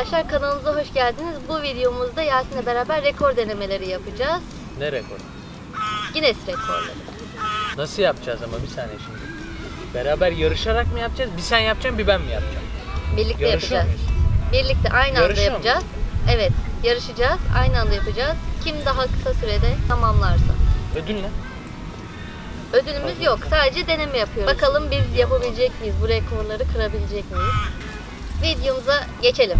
arkadaşlar. Kanalımıza hoş geldiniz. Bu videomuzda Yasin'le beraber rekor denemeleri yapacağız. Ne rekor? Guinness rekorları. Nasıl yapacağız ama bir saniye şimdi. Beraber yarışarak mı yapacağız? Bir sen yapacaksın bir ben mi yapacağım? Birlikte Yarışıyor yapacağız. muyuz? Birlikte aynı anda Yarışıyor yapacağız. Evet, yarışacağız. Aynı anda yapacağız. Kim daha kısa sürede tamamlarsa. Ödül ne? Ödülümüz yok. Sadece deneme yapıyoruz. Bakalım biz yapabilecek miyiz? Bu rekorları kırabilecek miyiz? Videomuza geçelim.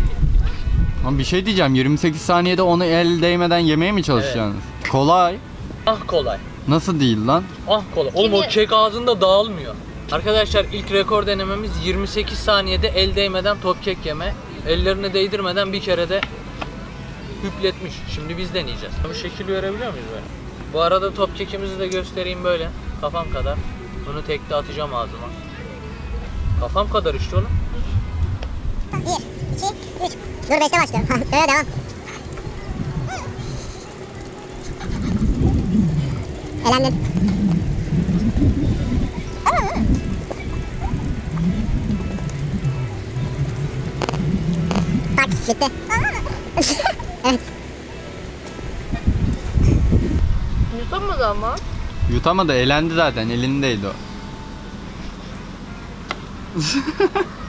Ama bir şey diyeceğim 28 saniyede onu el değmeden yemeye mi çalışacaksınız? Kolay. Ah kolay. Nasıl değil lan? Ah kolay. Oğlum o kek ağzında dağılmıyor. Arkadaşlar ilk rekor denememiz 28 saniyede el değmeden top kek yeme. Ellerini değdirmeden bir kere de hüpletmiş. Şimdi biz deneyeceğiz. Bu şekil görebiliyor muyuz böyle? Bu arada top kekimizi de göstereyim böyle. Kafam kadar. Bunu tekte atacağım ağzıma. Kafam kadar işte oğlum. 1, 2, 3. Dur 5'te başlıyor. Böyle devam. Elendin. Tak bitti. evet. Yutamadı ama. Yutamadı elendi zaten elindeydi o.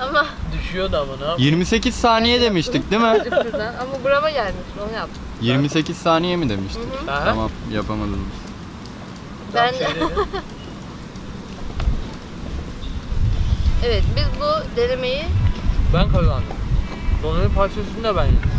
Ama Düşüyor da ama ne yapayım? 28 saniye demiştik değil mi? şuradan. Ama burama gelmiş. Onu yap. 28 saniye mi demiştik? Aha. Tamam yapamadım. Ben Tam şey dedi. Evet, biz bu denemeyi Ben kazandım. Sonunun parçasını da ben yedim.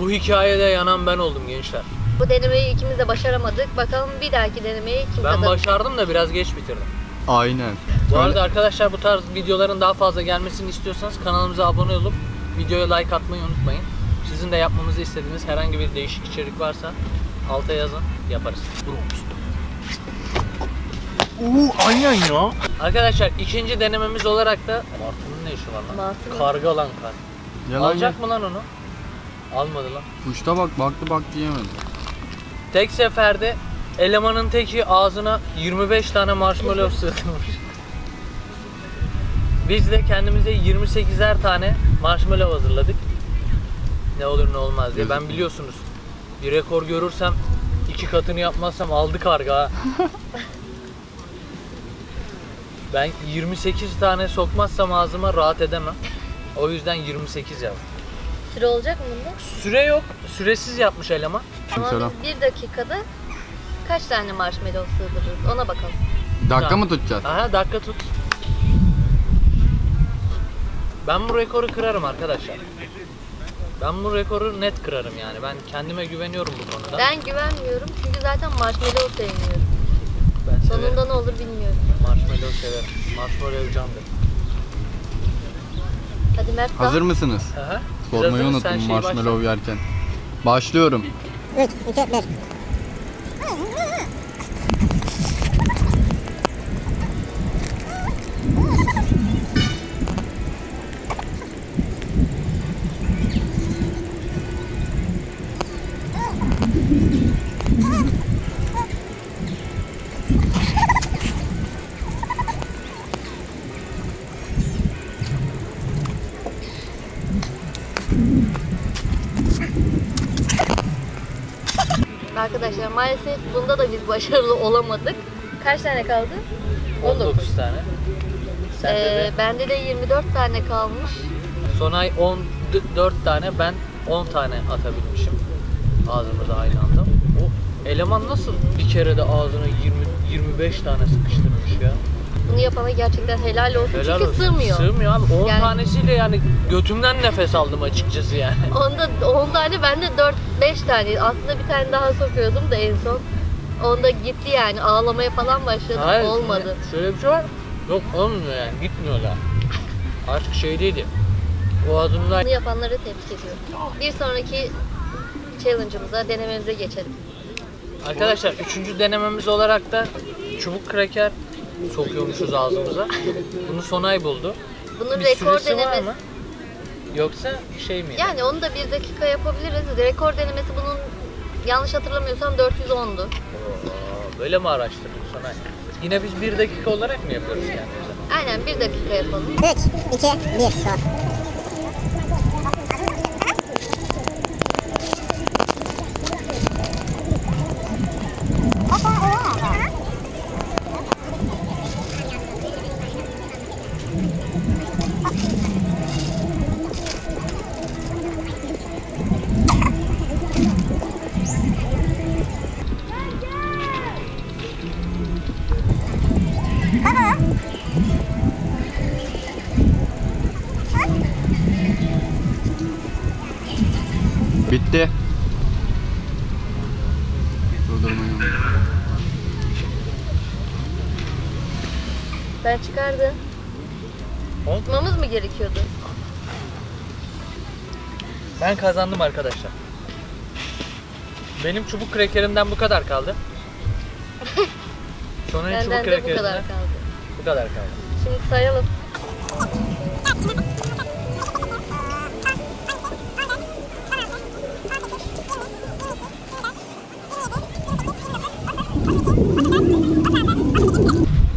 Bu hikayede yanan ben oldum gençler. bu denemeyi ikimiz de başaramadık. Bakalım bir dahaki denemeyi kim Ben kazanır? başardım da biraz geç bitirdim. Aynen. Bu Öyle- arada arkadaşlar bu tarz videoların daha fazla gelmesini istiyorsanız kanalımıza abone olup videoya like atmayı unutmayın. Sizin de yapmamızı istediğiniz herhangi bir değişik içerik varsa alta yazın yaparız. Uuu aynen ya. Arkadaşlar ikinci denememiz olarak da Martı'nın ne işi var lan? Martı? Karga lan kar. Yalan Alacak mı lan onu? Almadı lan. Kuşta bak baktı baktı yemedi. Tek seferde elemanın teki ağzına 25 tane marshmallow sığdırmış. Biz de kendimize 28'er tane marshmallow hazırladık. Ne olur ne olmaz diye. Ben biliyorsunuz bir rekor görürsem iki katını yapmazsam aldı karga ha. Ben 28 tane sokmazsam ağzıma rahat edemem. O yüzden 28 yazdım. Süre olacak mı bunda? Süre yok. Süresiz yapmış eleman. Ama Selam. biz bir dakikada kaç tane marshmallow sığdırırız ona bakalım. Dakika Tamam. mı tutacağız? Aha dakika tut. Ben bu rekoru kırarım arkadaşlar. Ben bu rekoru net kırarım yani. Ben kendime güveniyorum bu konuda. Ben güvenmiyorum çünkü zaten marshmallow sevmiyorum. Ben severim. Sonunda ne olur bilmiyorum. Marshmallow severim. Marshmallow candır. Hadi Mert daha. Hazır mısınız? Aha. Sormayı Hazırız, sen unuttum şeyi marshmallow yerken. Başlıyorum. 3, 2, 1. Arkadaşlar maalesef bunda da biz başarılı olamadık. Kaç tane kaldı? başla. 19 tane. Sende Ee, de. bende de 24 tane kalmış. Sonay 14 tane ben 10 tane atabilmişim. Ağzımıza aynı anda. O eleman nasıl bir kere de ağzına 20 25 tane sıkıştırmış ya? Bunu yapana gerçekten helal olsun Helal çünkü olsun. sığmıyor. Sığmıyor abi. 10 Yani- tanesiyle yani götümden nefes aldım açıkçası yani. Onda 10 tane bende 4-5 tane. Aslında bir tane daha sokuyordum da en son. Onda gitti yani ağlamaya falan başladım. Hayır, Olmadı. Şöyle bir şey var. Yok olmuyor yani gitmiyorlar. Artık şey değildi. Boğazımda Bunu yapanları tebrik ediyorum. Bir sonraki challenge'ımıza, denememize geçelim. Arkadaşlar üçüncü denememiz olarak da çubuk kraker sokuyormuşuz ağzımıza. Bunu Sonay buldu. Bunun Bir rekor süresi var denemesi. mı? Yoksa şey mi? Yani onu da bir dakika yapabiliriz. Rekor denemesi bunun yanlış hatırlamıyorsam 410'du. Oo, böyle mi araştırdın Sonay? Yine biz bir dakika olarak mı yapıyoruz kendimize? Aynen bir dakika yapalım. 3, 2, 1. Sor. Bitti. Durdurmayı. Ben çıkardım. Tutmamız mı gerekiyordu? Ben kazandım arkadaşlar. Benim çubuk krekerimden bu kadar kaldı. Sonraki çubuk Benden de bu kadar kaldı. bu kadar kaldı. Şimdi sayalım.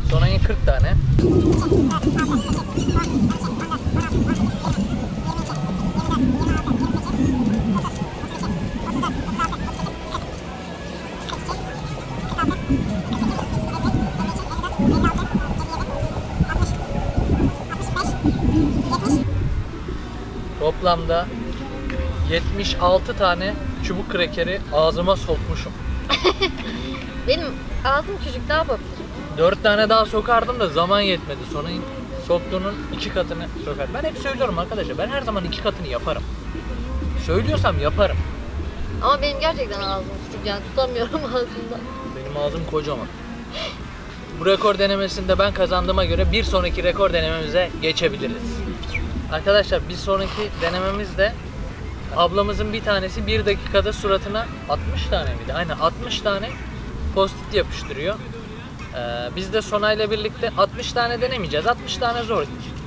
Sonraki 40 tane. Toplamda 76 tane çubuk krekeri ağzıma sokmuşum. Benim ağzım küçük ne yapabilirim? 4 tane daha sokardım da zaman yetmedi. Sonra soktuğunun iki katını sokar. Ben hep söylüyorum arkadaşlar. Ben her zaman iki katını yaparım. Söylüyorsam yaparım. Ama benim gerçekten ağzım küçük yani tutamıyorum ağzımda. Benim ağzım kocaman. Bu rekor denemesinde ben kazandığıma göre bir sonraki rekor denememize geçebiliriz. Arkadaşlar bir sonraki denememizde ablamızın bir tanesi bir dakikada suratına 60 tane miydi? Aynen 60 tane post-it yapıştırıyor. Ee, biz de Sonay'la birlikte 60 tane denemeyeceğiz. 60 tane zor.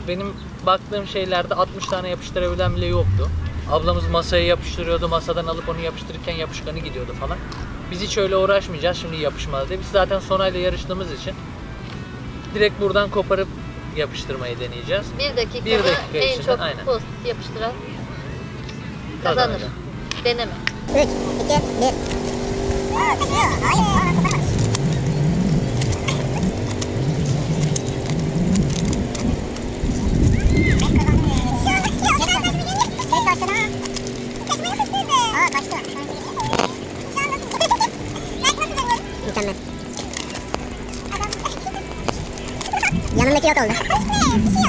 Benim baktığım şeylerde 60 tane yapıştırabilen bile yoktu. Ablamız masaya yapıştırıyordu. Masadan alıp onu yapıştırırken yapışkanı gidiyordu falan. Biz hiç öyle uğraşmayacağız şimdi yapışmaz diye. Biz zaten Sonay'la yarıştığımız için direkt buradan koparıp yapıştırmayı deneyeceğiz. Bir dakikada Bir dakika en içinde, çok aynen. post yapıştıran kazanır. Kazanacak. Deneme. 3, 2, 1. やめてよ、どう。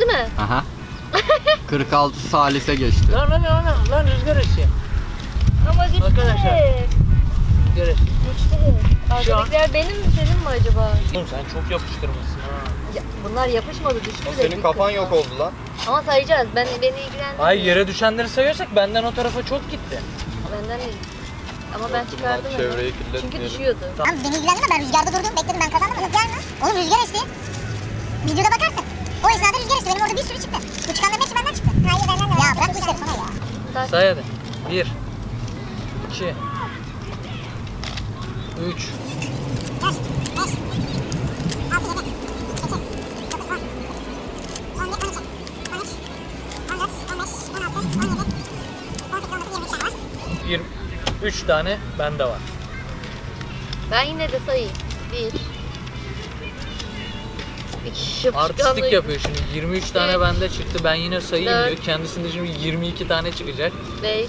Bitti mi? Aha. 46 salise geçti. Lan lan lan lan, lan rüzgar esiyor. Ama geçti. Arkadaşlar. Rüzgar esiyor. Geçti. Şu an- Arkadakiler benim mi senin mi acaba? Oğlum sen çok yapıştırmışsın ha. Ya, bunlar yapışmadı düştü de. Senin bir kafan kısmı. yok oldu lan. Ama sayacağız. Ben beni ilgilendirmiyor. Ay yere düşenleri sayıyorsak benden o tarafa çok gitti. Benden değil. Ama ben çıkardım hemen. çevreyi Çünkü kirletmeyelim. düşüyordu. Tamam beni ilgilendirme ben rüzgarda durdum bekledim ben kazandım. Rüzgar mı? Oğlum rüzgar esti. Videoda bakarsın. O esnada rüzgar esti benim orada bir sürü çıktı. Bu çıkanların hepsi benden çıktı. Hayır benden de. Ya bırak bu işleri sana ya. Say. Hadi. Bir. iki, Üç. Dört, beş, altı, yedi, sekiz, dokuz, on, on bir, on iki, on üç, on dört, on beş, on altı, on yedi, on sekiz, on dokuz, yirmi tane var. Yirmi. Üç tane bende var. Ben yine de sayayım. Bir. Artistik yapıyor şimdi. 23 tane Üç. bende çıktı. Ben yine sayayım Dört. diyor. Kendisinde şimdi 22 tane çıkacak. Beş.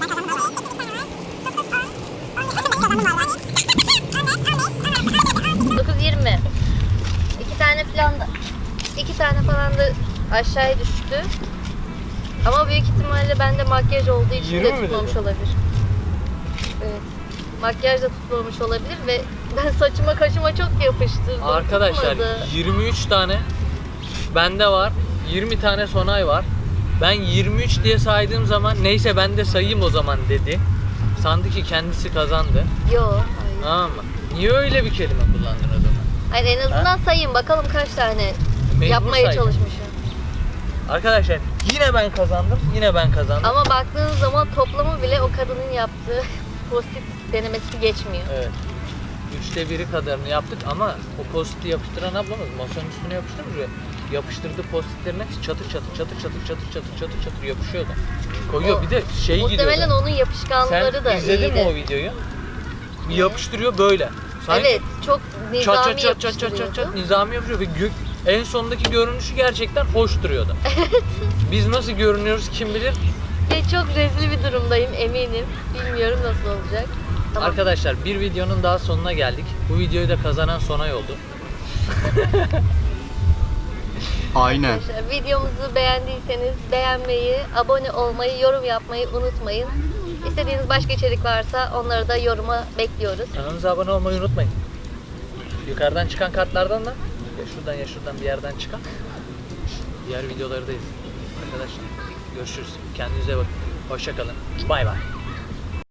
Ben kazandım valla. Dokuz, on, on bir, ben kazandım valla. On beş, on beş, on altı, on yedi, on Dokuz yirmi. İki tane falan da. iki tane falan da aşağıya düştü. Ama büyük ihtimalle bende makyaj olduğu için de tutmamış olabilir. Evet. Makyaj da tutmamış olabilir ve ben saçıma kaşıma çok yapıştırdım. Arkadaşlar tutmadı. 23 tane bende var. 20 tane Sonay var. Ben 23 diye saydığım zaman neyse ben de sayayım o zaman dedi. Sandı ki kendisi kazandı. Yo. Hayır. Tamam mı? Niye öyle bir kelime kullandın o zaman? Hayır en azından sayayım bakalım kaç tane Mecbur yapmaya saydım. çalışmışım. Arkadaşlar yine ben kazandım. Yine ben kazandım. Ama baktığın zaman toplamı bile o kadının yaptığı pozitif denemesi geçmiyor. Evet. Üçte biri kadarını yaptık ama o postiti yapıştıran ablamız masanın üstüne yapıştırmış ve yapıştırdığı postitlerin hepsi çatır çatır çatır çatır çatır çatır çatır çatır yapışıyordu. Koyuyor O- bir de şey Muhtemelen gidiyordu. onun yapışkanları Sen da izledin iyiydi. mi o videoyu? Bir yapıştırıyor böyle. Sanki Evet, çok nizami çat çat çat çat çat çat çat yapıştırıyordu. nizami yapıyor ve gök en sondaki görünüşü gerçekten hoş duruyordu. Biz nasıl görünüyoruz kim bilir. Ya çok rezil bir durumdayım eminim. Bilmiyorum nasıl olacak. Tamam. Arkadaşlar bir videonun daha sonuna geldik. Bu videoyu da kazanan Sonay oldu. Aynen. Arkadaşlar videomuzu beğendiyseniz beğenmeyi, abone olmayı, yorum yapmayı unutmayın. İstediğiniz başka içerik varsa onları da yoruma bekliyoruz. Kanalımıza abone olmayı unutmayın. Yukarıdan çıkan kartlardan da ya şuradan ya şuradan bir yerden çıkan diğer videoları da izleyin. Arkadaşlar görüşürüz. Kendinize bakın. Hoşçakalın. Bay bay.